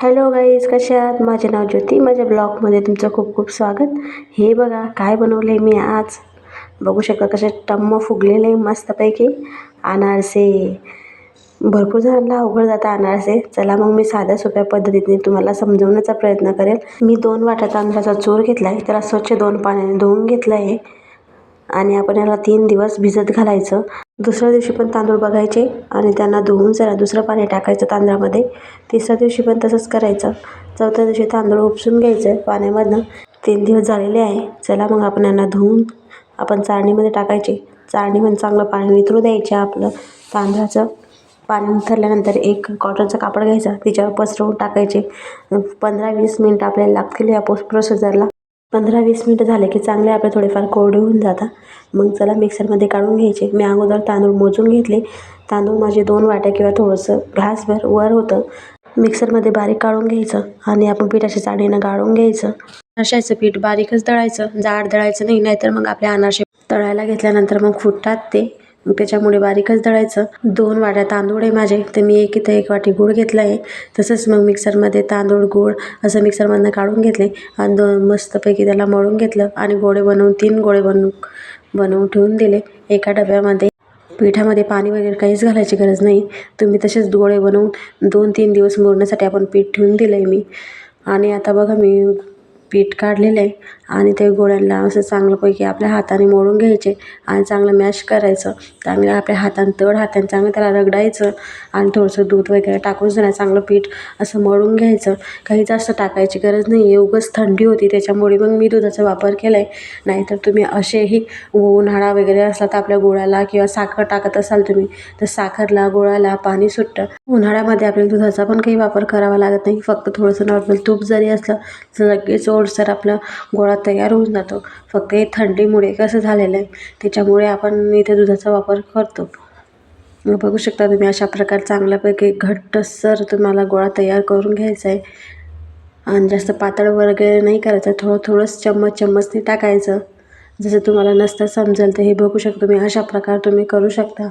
Hello guys कसे आहात? माझे नाव ज्योती. माझ्या ब्लॉगमध्ये तुमचं खूप खूप स्वागत. हे बघा काय बनवलं आहे मी आज? बघू शकता कसे टम्म फुगलेले आहे मस्तपैकी. अनारसे. भरपूर जणांना अवघड जातं अनारसे. चला मग मी साध्या सोप्या पद्धतीने तुम्हाला समजवण्याचा प्रयत्न करेल. मी दोन वाट्या तांदळाचा चूर घेतला आहे त्याला स्वच्छ दोन पाण्याने धुवून घेतलं आहे आणि आपण याला तीन दिवस भिजत घालायचं. दुसऱ्या दिवशी पण तांदूळ बघायचे आणि त्यांना धुवून जरा दुसरं पाणी टाकायचं तांदळामध्ये. तिसऱ्या दिवशी पण तसंच करायचं. चौथ्या दिवशी तांदूळ उपसून घ्यायचं पाण्यामधनं. तीन दिवस झालेले आहे. चला मग आपण यांना धुवून आपण चाळणीमध्ये टाकायचे. चाळणीमध्ये चांगलं पाणी वितरू द्यायचे आपलं तांदळाचं. पाणी उतरल्यानंतर एक कॉटनचं कापड घ्यायचं. तिच्यावर पसरवून टाकायचे. पंधरा वीस मिनटं आपल्याला लागतील या पोस प्रोसेसरला पंधरा वीस मिनटं झाले की चांगले आपले थोडेफार कोरडे होऊन जातात. मग चला मिक्सरमध्ये काढून घ्यायचे. मी अगोदर तांदूळ मोजून घेतले. तांदूळ माझे दोन वाट्या किंवा थोडंसं घासभर वर होतं. मिक्सरमध्ये बारीक काढून घ्यायचं आणि आपण पिठाच्या चाळणीनं गाळून घ्यायचं. अनारशाचं पीठ बारीकच दळायचं. जाड दळायचं नाही नाहीतर मग आपल्या अनारसे तळायला घेतल्यानंतर मग फुटतात ते. त्याच्यामुळे बारीकच दळायचं. दोन वाट्या तांदूळ आहे माझे तर मी एक इथं एक वाटी गूळ घेतला आहे. तसंच मग मिक्सरमध्ये तांदूळ गूळ असं मिक्सरमधनं काढून घेतले आणि दोन मस्तपैकी त्याला मळून घेतलं आणि गोळे बनवून तीन गोळे बनवून बनवून ठेवून दिले. एका डब्यामध्ये पिठामध्ये पाणी वगैरे काहीच घालायची गरज नाही. तुम्ही तसेच गोळे बनवून दोन तीन दिवस मुरण्यासाठी आपण पीठ ठेवून दिलं आहे मी. आणि आता बघा मी पीठ काढलेलं आहे आणि ते गोळ्यांना असं चांगल्यापैकी आपल्या हाताने मोडून घ्यायचे आणि चांगलं मॅश करायचं. चांगलं आपल्या हाताने तड हाताने चांगलं त्याला रगडायचं आणि थोडंसं दूध वगैरे टाकून जरा चांगलं पीठ असं मळून घ्यायचं. काही जास्त टाकायची गरज नाही आहे उगाच थंडी होती त्याच्यामुळे मग मी दुधाचा वापर केला आहे नाहीतर तुम्ही असेही उन्हाळा वगैरे असला तर आपल्या गुळाला किंवा साखर टाकत असाल तुम्ही तर साखरला गुळाला पाणी सुटतं. उन्हाळ्यामध्ये आपल्याला दुधाचा पण काही वापर करावा लागत नाही. फक्त थोडंसं नॉर्मल तूप जरी असलं तर लगेच ओलसर आपला गोळा तयार होऊन जातो. फक्त हे थंडीमुळे कसं झालेलं आहे त्याच्यामुळे आपण इथे दुधाचा वापर करतो. बघू शकता तुम्ही अशा प्रकारे चांगल्यापैकी घट्टसर तुम्हाला गोळा तयार करून घ्यायचा आहे. आणि जास्त पातळ वगैरे नाही करायचं थोडं थोडंच चम्मच चम्मचने टाकायचं. जसं तुम्हाला नसतं समजेल तर हे बघू शकतो मी अशा प्रकारे तुम्ही करू शकता.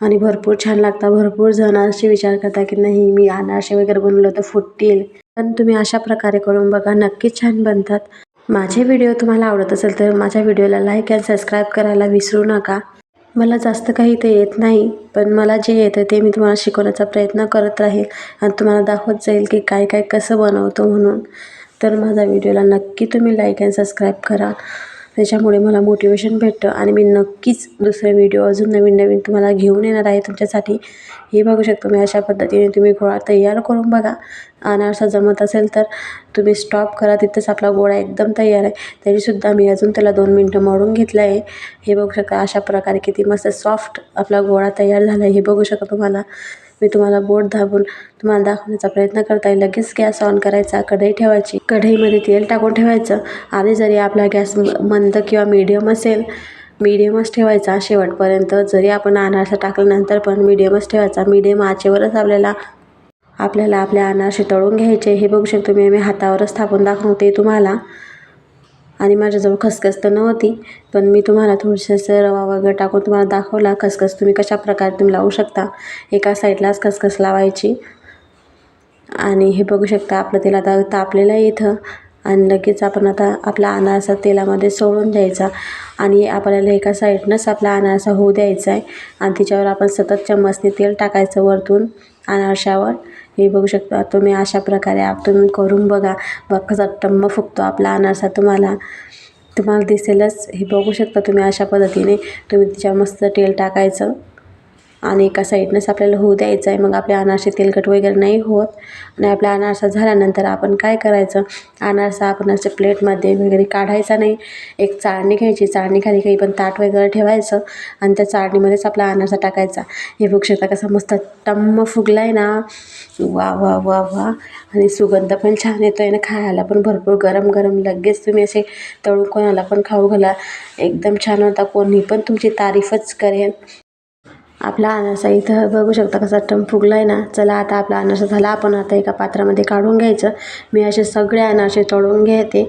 आणि भरपूर छान लागता. भरपूर जण असे विचार करता की नाही मी अनारसे वगैरे बनवलं तर फुटतील. पण तुम्ही अशा प्रकारे करून बघा नक्कीच छान बनतात. माझे व्हिडिओ तुम्हाला आवडत असेल तर माझ्या व्हिडिओला लाईक अँड सबस्क्राईब करायला विसरू नका. मला जास्त काही ते येत नाही पण मला जे येतं ते मी तुम्हाला शिकवण्याचा प्रयत्न करत राहील आणि तुम्हाला दाखवत जाईल की काय काय कसं बनवतो म्हणून. तर माझ्या व्हिडिओला नक्की तुम्ही लाईक अँड सबस्क्राईब करा. त्याच्यामुळे मला मोटिवेशन भेटतं आणि मी नक्कीच दुसरे व्हिडिओ अजून नवीन नवीन तुम्हाला घेऊन येणार आहे तुमच्यासाठी. हे बघू शकतो मी अशा पद्धतीने तुम्ही गोळा तयार करून बघा. अनारसा जमत असेल तर तुम्ही स्टॉप करा. तिथंच आपला गोळा एकदम तयार आहे. तरीसुद्धा मी अजून त्याला दोन मिनटं मळून घेतलं आहे. हे बघू शकता अशा प्रकारे किती मस्त सॉफ्ट आपला गोळा तयार झाला आहे. हे बघू शकता तुम्हाला. मी तुम्हाला बोट दाबून तुम्हाला दाखवण्याचा प्रयत्न करताय लगेच गॅस ऑन करायचा कढई ठेवायची. कढईमध्ये तेल टाकून ठेवायचं आणि जरी आपला गॅस मंद किंवा मीडियम असेल मीडियमच ठेवायचा शेवटपर्यंत. जरी आपण अनारसा टाकल्यानंतर पण मीडियमच ठेवायचा. मीडियम आचेवरच आपल्याला आपल्याला आपल्या अनारसे तळून घ्यायचे. हे बघू शकतो मी मी हातावरच थापून दाखवते तुम्हाला. आणि माझ्याजवळ खसखस तर नव्हती पण मी तुम्हाला थोडंसं रवा वगैरे टाकून तुम्हाला दाखवला खसखस तुम्ही कशा प्रकारे तुम्ही लावू शकता. एका साईडलाच खसखस लावायची. आणि हे बघू शकता आपलं तेल आता तापलेलं आहे इथं. आणि लगेच आपण आता आपला अनारसा तेलामध्ये सोडून द्यायचा. आणि आपल्याला एका साईडनंच आपला अनारसा होऊ द्यायचा आहे. आणि तिच्यावर आपण सतत चम्मचने तेल टाकायचं वरतून अनारशावर. हे बघू शकता तुम्ही अशा प्रकारे आप तुम्ही करून बघा. बघ कसा टम्म फुगतो आपला अनारसा तुम्हाला. तुम्हाला दिसेलच. हे बघू शकता तुम्ही अशा पद्धतीने. तुम्ही तिच्या मस्त तेल टाकायचं. आणि एका साईडनंच आपल्याला होऊ द्यायचं आहे. मग आपल्या अनारसे तेलकट वगैरे नाही होत. आणि आपला अनारसा झाल्यानंतर आपण काय करायचं? अनारसा आपण असं प्लेटमध्ये वगैरे काढायचा नाही. एक चाळणी घ्यायची. चाळणीखाली काही पण ताट वगैरे ठेवायचं आणि त्या चाळणीमध्येच आपला अनारसा टाकायचा. हे बघू कसा मस्त टम्म फुगला आहे ना. वा वा वा वा. आणि सुगंध पण छान येतो आहे ना. खायला पण भरपूर गरम गरम. लगेच तुम्ही असे तळून कोणाला पण खाऊ घाला. एकदम छान होता. कोणी पण तुमची तारीफच करेल आपला अनारसा इथं बघू शकता कसा टम फुगला आहे ना. चला आता आपला अनारसा झाला. आपण आता एका पात्रामध्ये काढून घ्यायचं. मी असे सगळे अनारसे तळून घेते.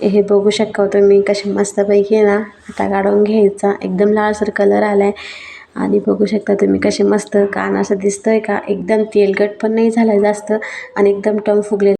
हे बघू शकता हो तुम्ही कसे मस्तपैकी ना. आता काढून घ्यायचा. एकदम लालसर कलर आला आहे आणि बघू शकता तुम्ही कसे मस्त का असं दिसतंय का. एकदम तेलकट पण नाही झालं जास्त. आणि एकदम टम फुगले